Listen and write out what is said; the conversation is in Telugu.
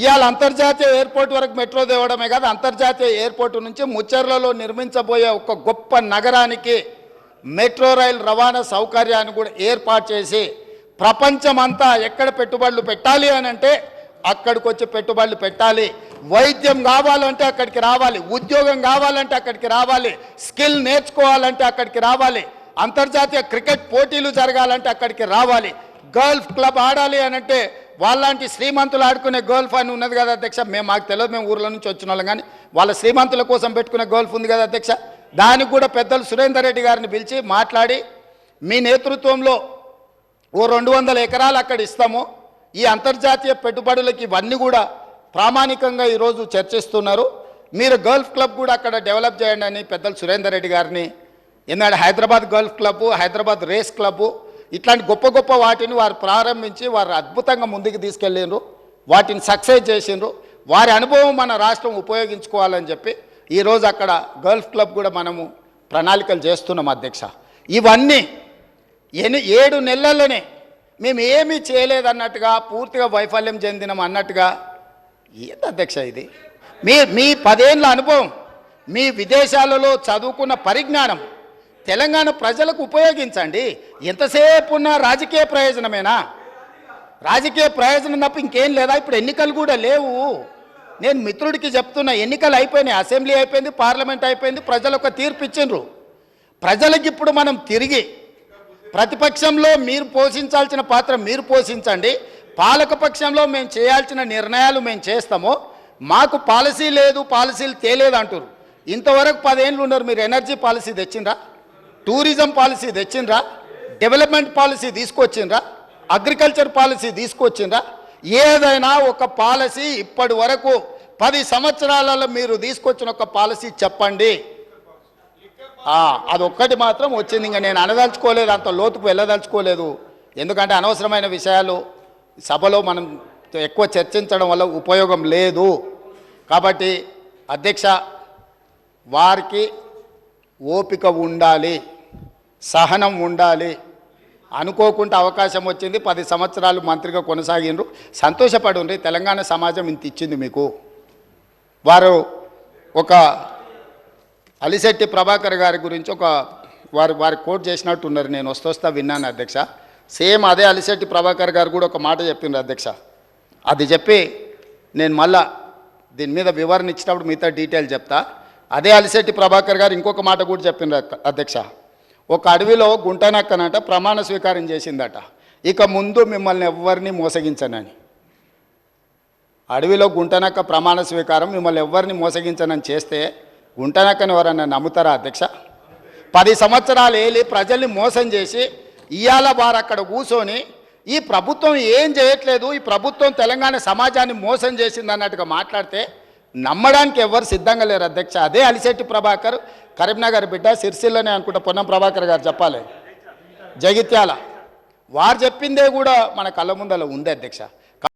ఇవాళ అంతర్జాతీయ ఎయిర్పోర్ట్ వరకు మెట్రో తేవడమే కాదు అంతర్జాతీయ ఎయిర్పోర్ట్ నుంచి ముచ్చర్లలో నిర్మించబోయే ఒక గొప్ప నగరానికి మెట్రో రైలు రవాణా సౌకర్యాన్ని కూడా ఏర్పాటు చేసి ప్రపంచమంతా ఎక్కడ పెట్టుబడులు పెట్టాలి అని అంటే అక్కడికి వచ్చి పెట్టుబడులు పెట్టాలి. వైద్యం కావాలంటే అక్కడికి రావాలి ఉద్యోగం కావాలంటే అక్కడికి రావాలి స్కిల్ నేర్చుకోవాలంటే అక్కడికి రావాలి అంతర్జాతీయ క్రికెట్ పోటీలు జరగాలంటే అక్కడికి రావాలి. గల్ఫ్ క్లబ్ ఆడాలి అనంటే వాళ్ళంటి శ్రీమంతులు ఆడుకునే గోల్ఫ్ అని ఉన్నది కదా అధ్యక్ష. మేము మాకు తెలియదు మేము ఊర్ల నుంచి వచ్చిన వాళ్ళం కానీ వాళ్ళ శ్రీమంతుల కోసం పెట్టుకునే గోల్ఫ్ ఉంది కదా అధ్యక్ష. దానికి కూడా పెద్దలు సురేందర్ రెడ్డి గారిని పిలిచి మాట్లాడి మీ నేతృత్వంలో ఓ రెండు వందల ఎకరాలు అక్కడ ఇస్తాము. ఈ అంతర్జాతీయ పెట్టుబడులకి ఇవన్నీ కూడా ప్రామాణికంగా ఈరోజు చర్చిస్తున్నారు. మీరు గల్ఫ్ క్లబ్ కూడా అక్కడ డెవలప్ చేయండి అని పెద్దలు సురేందర్ రెడ్డి గారిని ఎందుకంటే Hyderabad golf club Hyderabad race club ఇట్లాంటి గొప్ప గొప్ప వాటిని వారు ప్రారంభించి వారు అద్భుతంగా ముందుకు తీసుకెళ్ళిండ్రు. వాటిని సక్సెస్ చేసిండ్రు. వారి అనుభవం మన రాష్ట్రం ఉపయోగించుకోవాలని చెప్పి ఈరోజు అక్కడ గల్ఫ్ క్లబ్ కూడా మనము ప్రణాళికలు చేస్తున్నాం అధ్యక్ష. ఇవన్నీ ఎన్ని ఏడు నెలల్లోనే మేము ఏమీ చేయలేదన్నట్టుగా పూర్తిగా వైఫల్యం చెందినాం అన్నట్టుగా ఏంది అధ్యక్ష ఇది? మీ మీ పదేళ్ళ అనుభవం మీ విదేశాలలో చదువుకున్న పరిజ్ఞానం తెలంగాణ ప్రజలకు ఉపయోగించండి. ఎంతసేపు ఉన్న రాజకీయ ప్రయోజనమేనా? రాజకీయ ప్రయోజనం తప్ప ఇంకేం లేదా? ఇప్పుడు ఎన్నికలు కూడా లేవు. నేను మిత్రుడికి చెప్తున్నా ఎన్నికలు అయిపోయినాయి అసెంబ్లీ అయిపోయింది పార్లమెంట్ అయిపోయింది ప్రజలు ఒక తీర్పు ఇచ్చిండ్రు. ప్రజలకు ఇప్పుడు మనం తిరిగి ప్రతిపక్షంలో మీరు పోషించాల్సిన పాత్ర మీరు పోషించండి. పాలకపక్షంలో మేము చేయాల్సిన నిర్ణయాలు మేము చేస్తాము. మాకు పాలసీ లేదు పాలసీలు తేలేదు అంటారు ఇంతవరకు పదేళ్ళు ఉన్నారు మీరు ఎనర్జీ పాలసీ తెచ్చిండ్రా? టూరిజం పాలసీ తెచ్చిండ్రా డెవలప్మెంట్ పాలసీ తీసుకొచ్చిండ్రా అగ్రికల్చర్ పాలసీ తీసుకొచ్చిండ్రా. ఏదైనా ఒక పాలసీ ఇప్పటి వరకు పది సంవత్సరాలలో మీరు తీసుకొచ్చిన ఒక పాలసీ చెప్పండి. అదొక్కటి మాత్రం వచ్చింది. ఇంకా నేను అనదలుచుకోలేదు అంత లోతుకు వెళ్ళదలుచుకోలేదు. ఎందుకంటే అనవసరమైన విషయాలు సభలో మనం ఎక్కువ చర్చించడం వల్ల ఉపయోగం లేదు. కాబట్టి అధ్యక్ష వారికి ఓపిక ఉండాలి. సహనం ఉండాలి. అనుకోకుండా అవకాశం వచ్చింది. పది సంవత్సరాలు మంత్రిగా కొనసాగిండ్రు. సంతోషపడుండ్రి. తెలంగాణ సమాజం ఇంత ఇచ్చింది మీకు. వారు ఒక అలిశెట్టి ప్రభాకర్ గారి గురించి ఒక వారు వారి కోట్ చేసినట్టు ఉన్నారు నేను వస్తొస్తా విన్నాను అధ్యక్ష. సేమ్ అదే అలిశెట్టి ప్రభాకర్ గారు కూడా ఒక మాట చెప్పిండ్రు అధ్యక్ష. అది చెప్పి నేను మళ్ళా దీని మీద వివరణ ఇచ్చినప్పుడు మిగతా డీటెయిల్ చెప్తా. అదే అలిశెట్టి ప్రభాకర్ గారు ఇంకొక మాట కూడా చెప్పిండ్రు అధ్యక్ష. ఒక అడవిలో గుంటనక్కనంట ప్రమాణ స్వీకారం చేసిందట. ఇక ముందు మిమ్మల్ని ఎవరిని మోసగించనని. అడవిలో గుంటనక్క ప్రమాణ స్వీకారం మిమ్మల్ని ఎవరిని మోసగించనని చేస్తే గుంటనక్కని ఎవరన్నా నమ్ముతారా అధ్యక్ష? పది సంవత్సరాలు ఏలి ప్రజల్ని మోసం చేసి ఇయాల వారు అక్కడ కూర్చొని ఈ ప్రభుత్వం ఏం చేయట్లేదు ఈ ప్రభుత్వం తెలంగాణ సమాజాన్ని మోసం చేసింది అన్నట్టుగా మాట్లాడితే నమ్మడానికి ఎవరు సిద్ధంగా లేరు అధ్యక్ష. అదే అలిశెట్టి ప్రభాకర్ కరీంనగర్ బిడ్డ సిరిసిల్లనే అనుకుంటా పొన్నం ప్రభాకర్ గారు చెప్పాలి. జగిత్యాల. వారు చెప్పిందే కూడా మన కళ్ళ ముందల ఉంది అధ్యక్ష.